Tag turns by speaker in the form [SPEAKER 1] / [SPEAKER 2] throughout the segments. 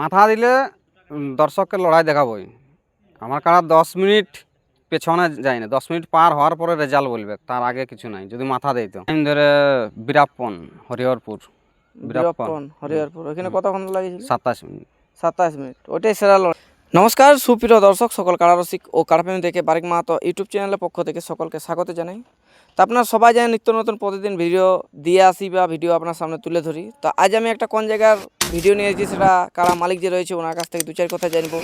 [SPEAKER 1] মাথা দিলে দর্শককে লড়াই দেখাবই। আমার কারা দশ মিনিট পেছনে যায় না দশ মিনিট পার হওয়ার পরে রেজাল্ট বলবে তার আগে কিছু নাই যদি মাথা দেয় তো। ধরে বীরাপ্পন হরিহরপুর। বীরপ্পন।
[SPEAKER 2] হরিহরপুর ওখানে কতক্ষণ লাগিয়েছিল?
[SPEAKER 1] সাতাশ মিনিট।
[SPEAKER 2] সাতাশ মিনিট ওইটাই সেরা লড়াই। নমস্কার সুপ্রিয় দর্শক সকল কারারসিক ও কারাপ্রেমী থেকে বারিক মাহাতো ইউটিউব চ্যানেলের পক্ষ থেকে সকলকে স্বাগত জানাই। তো আপনারা সবাই জানেন নিত্য নতুন প্রতিদিন ভিডিও দিয়ে আসি বা ভিডিও আপনার সামনে তুলে ধরি। তো আজ আমি একটা কোন জায়গার ভিডিও নিয়ে এসেছি সেটা কারা মালিক যে রয়েছে ওনার কাছ থেকে দু চার কথা জানব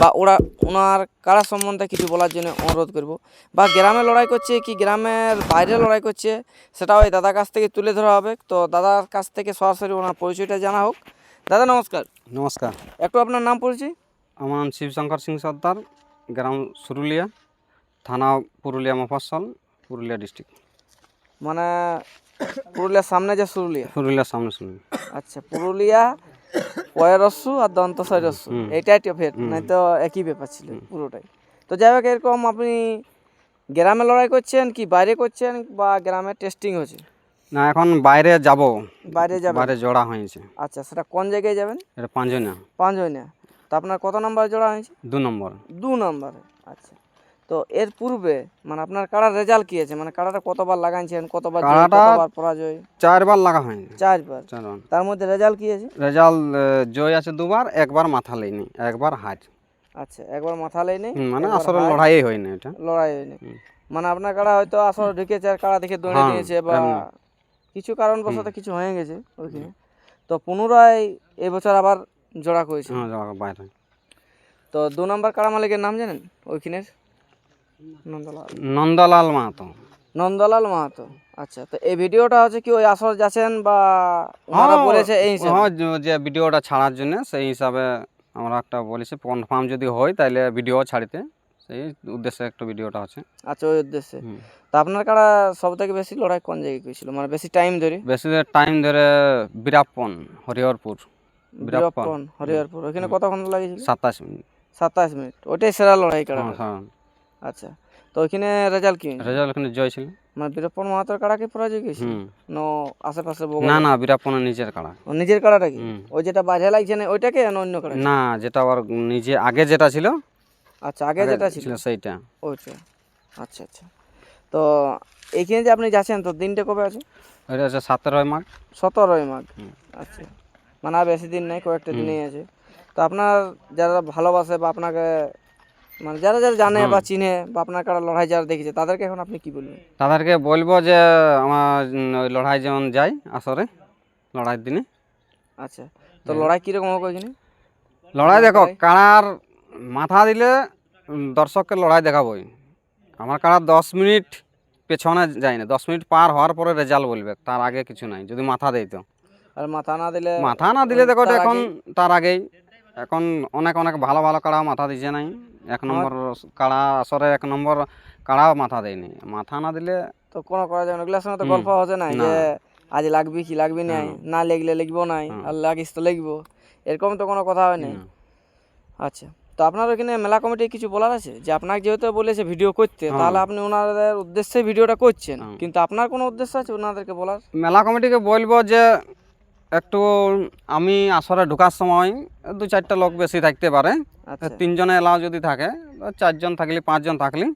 [SPEAKER 2] বা ওরা ওনার কারা সম্বন্ধে কিছু বলার জন্য অনুরোধ করব। বা গ্রামে লড়াই করছে কি গ্রামের বাইরে লড়াই করছে সেটা ওই দাদার কাছ থেকে তুলে ধরা হবে। তো দাদার কাছ থেকে সরাসরি ওনার পরিচয়টা জানা হোক। দাদা নমস্কার।
[SPEAKER 1] নমস্কার।
[SPEAKER 2] একটু আপনার নাম পরিচয়?
[SPEAKER 1] আমার নাম শিবশঙ্কর সিং সর্দার গ্রাম সুরুলিয়া থানা পুরুলিয়া মফস্বল। পুরুলিয়া ডিস্ট্রিক্ট
[SPEAKER 2] মানে পুরুলিয়ার সামনে যে সুরুলিয়া?
[SPEAKER 1] পুরুলিয়ার সামনে শুনুন
[SPEAKER 2] আচ্ছা পুরুলিয়া পয়েরস্যু আর দন্তসই রস্যু এইটাই তো ফের নাই তো একই ব্যাপার ছিল পুরোটাই। তো যাই হোক এরকম আপনি গ্রামে লড়াই করছেন কি বাইরে করছেন বা গ্রামে টেস্টিং হচ্ছে?
[SPEAKER 1] না এখন বাইরে যাব।
[SPEAKER 2] বাইরে যাবেন?
[SPEAKER 1] বাইরে জোড়া হয়েছে।
[SPEAKER 2] আচ্ছা সেটা কোন জায়গায় যাবেন?
[SPEAKER 1] এটা পাঁচজনা
[SPEAKER 2] পাঁচ না তো আপনার কত নাম্বার জোড়া হয়েছে?
[SPEAKER 1] দু নম্বর।
[SPEAKER 2] দু নম্বরে আচ্ছা। তো এর পূর্বে মানে আপনার কাড়ার রেজাল্ট কি আছে? মানে কাড়াটা কতবার লাগাইছেন কতবার কতবার পরাজয়?
[SPEAKER 1] চারবার লাগা হয়নি।
[SPEAKER 2] চারবার? তার মধ্যে রেজাল্ট কি আছে?
[SPEAKER 1] রেজাল্ট জয় আছে দুবার একবার মাথা লেনি একবার হার
[SPEAKER 2] আচ্ছা একবার মাথা
[SPEAKER 1] হুম, মানে আসলে লড়াই হয়নি এটা।
[SPEAKER 2] লড়াই হয়নি। মানে আপনার কাড়া হয়তো আসর ঢুকেছে আর কাড়া দেখে দৌড়ে
[SPEAKER 1] হ্যাঁ,
[SPEAKER 2] দিয়েছে বা। কিছু কারণবশত কিছু হয়ে গেছে ওইখানে। তো পুনরায় এবছর আবার জোড়া করেছে।
[SPEAKER 1] হ্যাঁ জোড়া বাইরে।
[SPEAKER 2] তো দু নম্বর কাড়া মালিকের নাম জানেন? ওইখানের? নন্দলাল।
[SPEAKER 1] মাহাতো।
[SPEAKER 2] নন্দলাল মাহাতো। আচ্ছা তো এই ভিডিওটা হচ্ছে কি ওই আসর যাচ্ছেন বা ওনারা
[SPEAKER 1] হ্যাঁ,
[SPEAKER 2] বলেছে এই
[SPEAKER 1] হ্যাঁ যে- ভিডিওটা ছাড়ার জন্য সেই হিসাবে আমরা একটা বলেছি কনফার্ম যদি হয় তাহলে ভিডিও ছাড়িতে। সেই উদ্দেশ্যে একটা ভিডিওটা আছে
[SPEAKER 2] আচ্ছা ওই উদ্দেশ্যে। তো আপনার কারা সব থেকে বেশি লড়াই কোন জায়গায় করেছিল মানে বেশি টাইম ধরে?
[SPEAKER 1] বেশি টাইম ধরে বীরাপ্পন হরিহরপুর।
[SPEAKER 2] বীরপ্পন। হরিহরপুর। ওখানে কতক্ষণ লাগিয়েছিল?
[SPEAKER 1] সাতাশ মিনিট।
[SPEAKER 2] সাতাশ মিনিট। ওইটাই সেরা লড়াই
[SPEAKER 1] হ্যাঁ, হ্যাঁ।
[SPEAKER 2] আচ্ছা তো ওইখানে রেজাল্ট কি?
[SPEAKER 1] রেজাল্ট ওখানে জয় ছিল।
[SPEAKER 2] মানে বীরপ্পন মাহাতোর কাড়াকে পরাজয় গেছে নো আশেপাশে
[SPEAKER 1] না না বীরাপ্পনের নিজের কাড়া।
[SPEAKER 2] ও নিজের কাড়াটা কি? ওই যেটা বাইরে লাগছে না ওইটাকে না অন্য কাড়া
[SPEAKER 1] না যেটা ওর নিজে আগে যেটা ছিল
[SPEAKER 2] আচ্ছা আগে যেটা ছিল?
[SPEAKER 1] সেইটা।
[SPEAKER 2] ওইটা আচ্ছা আচ্ছা। তো এইখানে যে আপনি যাচ্ছেন তো দিনটা কবে আছে?
[SPEAKER 1] ওইটা হচ্ছে সতেরোই মাঘ।
[SPEAKER 2] সতেরোই মাঘ আচ্ছা। মানে আর বেশি দিন নেই কয়েকটা দিনেই আছে। তো আপনার যারা ভালোবাসে বা আপনাকে মানে যারা যারা জানে বা চিনে বা আপনার কারা লড়াই যারা দেখেছে তাদেরকে এখন আপনি কি বলবেন?
[SPEAKER 1] তাদেরকে বলব যে আমার ওই লড়াই যেমন যাই আসরে লড়াইয়ের দিনে।
[SPEAKER 2] আচ্ছা তো লড়াই কীরকম হবে ওইখানে
[SPEAKER 1] লড়াই দেখো কাড়ার মাথা দিলে দর্শককে লড়াই দেখাবই। আমার কাড়া দশ মিনিট পেছনে যায় না দশ মিনিট পার হওয়ার পরে রেজাল্ট বলবে তার আগে কিছু নাই যদি মাথা দেয় তো।
[SPEAKER 2] আর মাথা না দিলে
[SPEAKER 1] মাথা না দিলে দেখো এখন তার আগেই এখন অনেক অনেক ভালো ভালো কাড়া মাথা দিছে নাই। এক নম্বর কাড়া আসরে এক নম্বর কাড়া মাথা দেয়নি। মাথা না দিলে
[SPEAKER 2] তো কোনো করা যাবে না। ওগুলোর সঙ্গে তো গল্প হচ্ছে না। যে আজ লাগবি কি লাগবি নাই। না লেগলে লিখব নাই আর লাগিস তো লিখব। এরকম তো কোনো কথা হয় নাই আচ্ছা তো আপনার ওখানে মেলা কমিটি কিছু বলার আছে? যে আপনাকে যেহেতু বলেছে ভিডিও করতে তাহলে আপনি ওনাদের উদ্দেশ্যে ভিডিওটা করছেন। কিন্তু আপনার কোনো উদ্দেশ্য আছে ওনাদেরকে বলার?
[SPEAKER 1] মেলা কমিটিকে বলব যে একটু আমি আসরে ঢোকার সময় দু চারটা লোক বেশি থাকতে পারে।
[SPEAKER 2] আচ্ছা।
[SPEAKER 1] তিনজনে এলাও যদি থাকে চারজন থাকলে পাঁচজন থাকলে।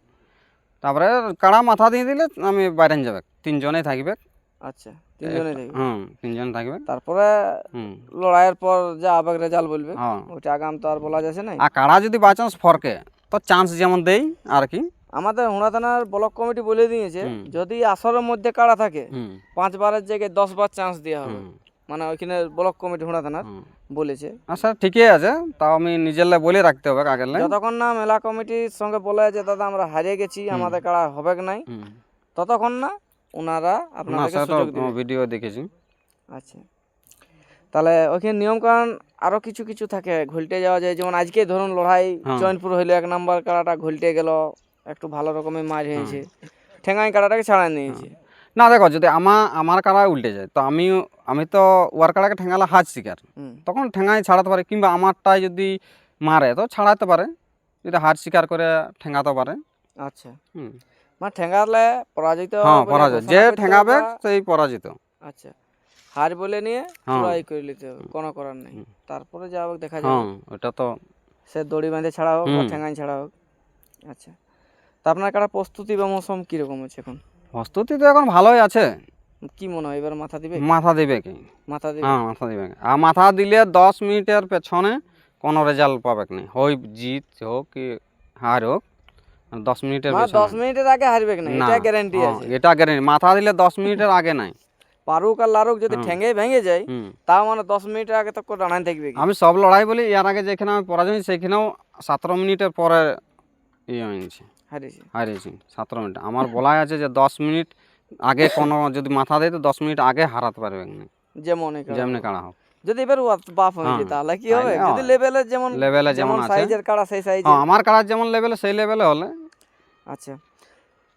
[SPEAKER 1] তারপরে কাড়া মাথা দিয়ে দিলে আমি বাইরে যাবে। তিনজনেই থাকবে।
[SPEAKER 2] আচ্ছা তিনজনে
[SPEAKER 1] হুম তিনজন থাকবে।
[SPEAKER 2] তারপরে লড়াইয়ের পর যা আবেগ রেজাল্ট বলবে।
[SPEAKER 1] হ্যাঁ।
[SPEAKER 2] ওইটা আগাম তো আর বলা যাচ্ছে না
[SPEAKER 1] আর কাড়া যদি বাই চান্স ফরকে তো চান্স যেমন দেই আর কি।
[SPEAKER 2] আমাদের হুড়া থানার ব্লক কমিটি বলে দিয়েছে যদি আসরের মধ্যে কাড়া থাকে
[SPEAKER 1] হুম।
[SPEAKER 2] পাঁচ বারের জায়গায় দশ বার চান্স দেওয়া হবে মানে ওইখানে ব্লক কমিটি হুড়া থানার বলেছে।
[SPEAKER 1] আচ্ছা ঠিকই আছে তাও আমি নিজের লাই বলে রাখতে হবে আগের লাই।
[SPEAKER 2] যতক্ষণ না মেলা কমিটির সঙ্গে বলে যে দাদা আমরা হারিয়ে গেছি আমাদের কাড়া হবে নাই ততক্ষণ না ওনারা আপনাদেরকে সুযোগ দেবে।
[SPEAKER 1] ভিডিও দেখেছি।
[SPEAKER 2] আচ্ছা। তাহলে ওখানে নিয়ম কারণ আরও কিছু কিছু থাকে ঘুলটে যাওয়া যায়। যেমন আজকে ধরুন লড়াই
[SPEAKER 1] হ্যাঁ।
[SPEAKER 2] জয়নপুর হইল এক নাম্বার কাড়াটা ঘুলটে গেল একটু ভালো রকমের মার হয়েছে। ঠেঙ্গাই কাড়াটাকে ছাড়াই নিয়েছে।
[SPEAKER 1] না দেখো যদি আমার আমার কাড়া উল্টে যায় তো আমি আমি তো ওয়ার কাড়াকে ঠেঙ্গালে হাত শিকার তখন ঠেঙ্গাই ছাড়াতে পারে কিংবা আমারটাই যদি মারে তো ছাড়াতে পারে যদি হাত শিকার করে ঠেঙ্গাতে পারে।
[SPEAKER 2] আচ্ছা।
[SPEAKER 1] হুম।
[SPEAKER 2] মানে ঠেঙ্গালে পরাজিত
[SPEAKER 1] হ্যাঁ পরাজিত যে ঠেঙ্গাবে সেই পরাজিত।
[SPEAKER 2] আচ্ছা হার বলে নিয়ে
[SPEAKER 1] হ্যাঁ।
[SPEAKER 2] লড়াই করে নিতে হবে কোনো করার নেই। তারপরে যা হোক দেখা যাবে।
[SPEAKER 1] হ্যাঁ ওটা তো
[SPEAKER 2] সে দড়ি বাঁধে ছাড়া হোক বা
[SPEAKER 1] হুম।
[SPEAKER 2] ঠেঙ্গাই ছাড়া হোক। আচ্ছা। তা আপনার কাটা প্রস্তুতি বা মৌসুম কীরকম আছে এখন?
[SPEAKER 1] প্রস্তুতি তো এখন ভালোই আছে।
[SPEAKER 2] কি মনে হয় এবার মাথা দিবে?
[SPEAKER 1] মাথা দিবে কি?
[SPEAKER 2] মাথা দিবে?
[SPEAKER 1] হ্যাঁ মাথা দিবে। আর মাথা দিলে দশ মিনিটের পেছনে কোনো রেজাল্ট পাবে না হয় জিত হোক কি হার হোক দশ মিনিটের
[SPEAKER 2] মানে দশ মিনিটের আগে হারবে না
[SPEAKER 1] না,
[SPEAKER 2] এটা গ্যারান্টি
[SPEAKER 1] হ্যাঁ,
[SPEAKER 2] আছে।
[SPEAKER 1] এটা গ্যারেন্টি মাথা দিলে দশ মিনিটের আগে নাই।
[SPEAKER 2] পারুক আর লারুক যদি ঠেঙ্গে ভেঙে যায়। তাও মানে দশ মিনিটের আগে তো দাঁড়ায় থাকবে কি?
[SPEAKER 1] আমি সব লড়াই বলি এর আগে যেখানে আমি পরাজয় সেখানেও সতেরো মিনিটের পরে ইয়ে হয়েছে
[SPEAKER 2] হারিয়েছে।
[SPEAKER 1] হারিয়েছি সতেরো মিনিট। আমার বলাই আছে যে দশ মিনিট আগে কোনো যদি মাথা দেয় তো দশ মিনিট আগে হারাতে পারবে না
[SPEAKER 2] যেমন
[SPEAKER 1] যেমনি কাড়া হোক।
[SPEAKER 2] যদি এবার বাপ হয়ে যায়
[SPEAKER 1] হ্যাঁ,
[SPEAKER 2] তাহলে কি হবে? যদি লেভেলের যেমন
[SPEAKER 1] লেভেলে যেমন
[SPEAKER 2] সাইজের কাড়া সেই সাইজে
[SPEAKER 1] হ্যাঁ আমার কাড়ার যেমন লেভেলে সেই লেভেলে হলে।
[SPEAKER 2] আচ্ছা।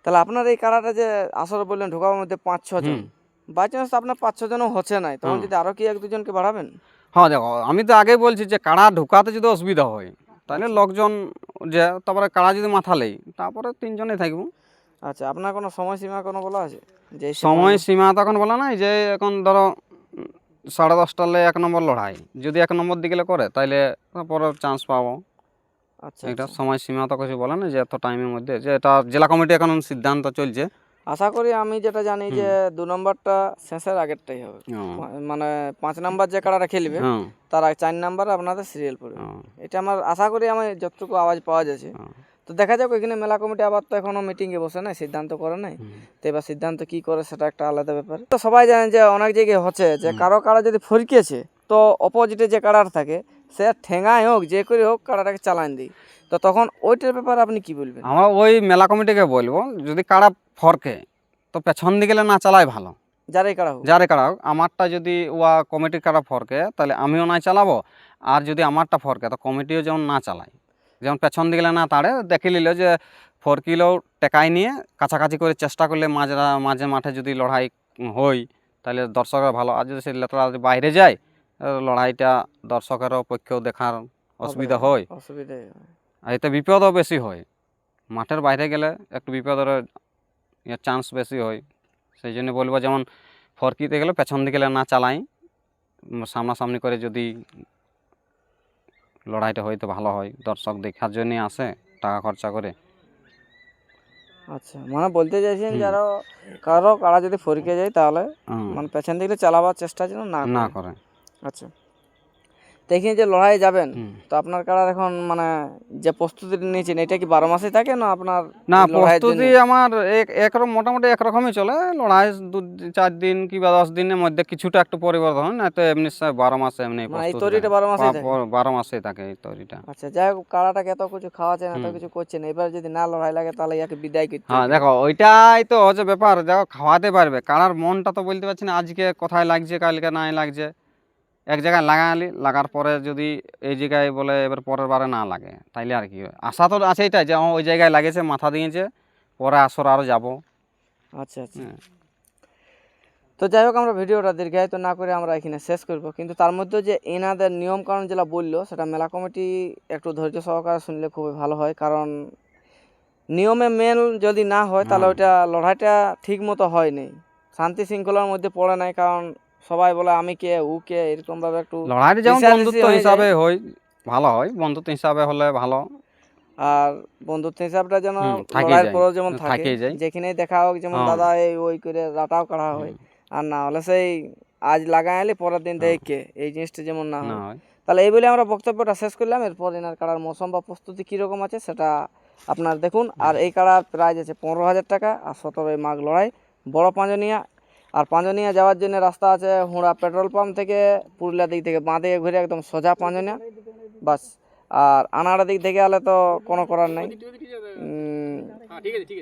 [SPEAKER 2] তাহলে আপনার এই কাড়াটা যে আসলে বললেন ঢোকাবার মধ্যে পাঁচ ছ জন। বাই চান্স আপনার পাঁচ ছ জনও হচ্ছে নাই। তখন যদি আরও কি এক দুজনকে বাড়াবেন?
[SPEAKER 1] হ্যাঁ দেখো আমি তো আগেই বলছি যে কাড়া ঢুকাতে যদি অসুবিধা হয় তাহলে লোকজন যে তারপরে কাড়া যদি মাথা লেই তারপরে তিনজনে থাকব।
[SPEAKER 2] আচ্ছা আপনার কোনো সময়সীমা কোনো বলা আছে? যে এই
[SPEAKER 1] সময় সীমা তখন বলা নাই যে এখন ধরো সাড়ে দশটালে এক নম্বর লড়াই। যদি এক নম্বর দিকে করে তাহলে তারপরে চান্স পাবো।
[SPEAKER 2] আচ্ছা
[SPEAKER 1] এটা সময় সীমা তো কিছু বলে না যে এত টাইমের মধ্যে। যে এটা জেলা কমিটি এখন সিদ্ধান্ত চলছে।
[SPEAKER 2] আশা করি আমি যেটা জানি যে দু নম্বরটা শেষের আগেরটাই হবে। মানে পাঁচ নাম্বার যে কাড়াটা খেলবে তার আগে চার নাম্বারে আপনাদের সিরিয়াল পড়বে। এটা আমার আশা করি আমি যতটুকু আওয়াজ পাওয়া যাচ্ছে। তো দেখা যাক এখানে মেলা কমিটি আবার তো এখনও মিটিংয়ে বসে নাই সিদ্ধান্ত করে নাই। তো এবার সিদ্ধান্ত কি করে সেটা একটা আলাদা ব্যাপার। তো সবাই জানেন যে অনেক জায়গায় হচ্ছে যে কারও কাড়া যদি ফরকিয়েছে তো অপোজিটে যে কাড়ার থাকে সে ঠেঙায় হোক যে করে হোক কাড়াটাকে চালান দিই। তো তখন ওইটার ব্যাপারে আপনি কি বলবেন?
[SPEAKER 1] আমরা ওই মেলা কমিটিকে বলব যদি কাড়া ফরকে। তো পেছন দিকে না চালাই ভালো।
[SPEAKER 2] যারাই কাড়া হোক।
[SPEAKER 1] যারে কাড়া হোক আমারটা যদি ওয়া কমিটির কাড়া ফরকে তাহলে আমিও না চালাবো। আর যদি আমারটা ফরকে তো কমিটিও যেমন না চালায়। যেমন পেছন দিকে না তাড়ে দেখে নিল যে ফরকিলেও টেকাই নিয়ে কাছাকাছি করে চেষ্টা করলে মাঝরা মাঝে মাঠে যদি লড়াই হই তাহলে দর্শকের ভালো। আর যদি সে লেতরা যদি বাইরে যায় লড়াইটা দর্শকেরও পক্ষেও দেখার অসুবিধা হয়।
[SPEAKER 2] হয়।
[SPEAKER 1] আর এতে বিপদও বেশি হয়। মাঠের বাইরে গেলে একটু বিপদের চান্স বেশি হয়। সেই জন্য বলব যেমন ফরকিতে গেলে পেছন দিকে না চালাই সামনাসামনি করে যদি লড়াইটা হয় তো ভালো হয় দর্শক দেখার জন্যে আসে টাকা খরচা করে।
[SPEAKER 2] আচ্ছা মানে বলতে চাইছেন যারা কারও কারা যদি ফরকে যায় তাহলে মানে পেছন দিকে চালাবার চেষ্টা যেন না
[SPEAKER 1] না।
[SPEAKER 2] করে। আচ্ছা। তো এখানে যে লড়াই যাবেন তো আপনার কাড়ার এখন মানে যে প্রস্তুতি নিয়েছেন এটা কি বারো মাসে থাকে না আপনার
[SPEAKER 1] না প্রস্তুতি আমার একরকম মোটামুটি একরকমই চলে। লড়াই দু চার দিন কিংবা দশ দিনের মধ্যে কিছুটা একটু পরিবর্তন হয় না তো এমনি বারো মাসে এমনি
[SPEAKER 2] মানে এই
[SPEAKER 1] প্রস্তুতি
[SPEAKER 2] বারো মাসেই
[SPEAKER 1] বা-
[SPEAKER 2] থাকে?
[SPEAKER 1] বারো মাসেই থাকে এই তৈরিটা।
[SPEAKER 2] আচ্ছা যাই হোক কাড়াটাকে এত কিছু খাওয়াচ্ছেন এত কিছু করছেন এবার যদি না লড়াই লাগে তাহলে ইয়াকে বিদায় করতে
[SPEAKER 1] হ্যাঁ দেখো ওইটাই তো হচ্ছে ব্যাপার দেখো খাওয়াতে পারবে। কারার মনটা তো বলতে পারছি না আজকে কোথায় লাগছে কালকে নাই লাগছে। এক জায়গায় লাগালি লাগার পরে যদি এই জায়গায় বলে এবার পরের বারে না লাগে তাইলে আর কি হয়। আশা তো আছে এটাই যে ওই জায়গায় লাগেছে মাথা দিয়েছে পরে আসর আরও যাব।
[SPEAKER 2] আচ্ছা আচ্ছা।
[SPEAKER 1] হ্যাঁ।
[SPEAKER 2] তো যাই হোক আমরা ভিডিওটা দীর্ঘায়িত না করে আমরা এখানে শেষ করব। কিন্তু তার মধ্যে যে এনাদের নিয়ম কানুন যেটা বলল সেটা মেলা কমিটি একটু ধৈর্য সহকারে শুনলে খুবই ভালো হয়। কারণ নিয়মে মেল যদি না হয় তাহলে ওইটা লড়াইটা ঠিক মতো হয়নি শান্তি শৃঙ্খলার মধ্যে পড়ে নাই কারণ সবাই বলে আমি কে? উ কে? এরকম ভাবে একটু
[SPEAKER 1] লড়াইটা যেমন বন্ধুত্ব হিসাবে হয় ভালো হয়। বন্ধুত্ব হিসাবে হলে ভালো।
[SPEAKER 2] আর বন্ধুত্ব হিসাবটা যেন লড়াইয়ের
[SPEAKER 1] যায়।
[SPEAKER 2] যেমন থাকে। যেখানেই দেখা হোক যেমন। দাদা এই ওই করে রাটাও কাটা হয়। আর না হলে সেই আজ লাগাই আলি পরের দিন কে? এই জিনিসটা যেমন না হয়।
[SPEAKER 1] হয়।
[SPEAKER 2] তাহলে এই বলে আমরা বক্তব্যটা শেষ করলাম। এরপর এনার কাড়ার মৌসুম বা প্রস্তুতি কীরকম আছে সেটা আপনার দেখুন। আর এই কাড়ার প্রাইজ আছে পনেরো হাজার টাকা আর সতেরোই মাঘ লড়াই বড় পাঁজনিয়া আর পাঁজনিয়া যাওয়ার জন্য রাস্তা আছে হুড়া পেট্রোল পাম্প থেকে পুরুলিয়া দিক থেকে বাঁধে ঘুরে একদম সোজা পাঁজনিয়া বাস। আর আনাড়া দিক থেকে আলে তো কোনো করার নাই। উম,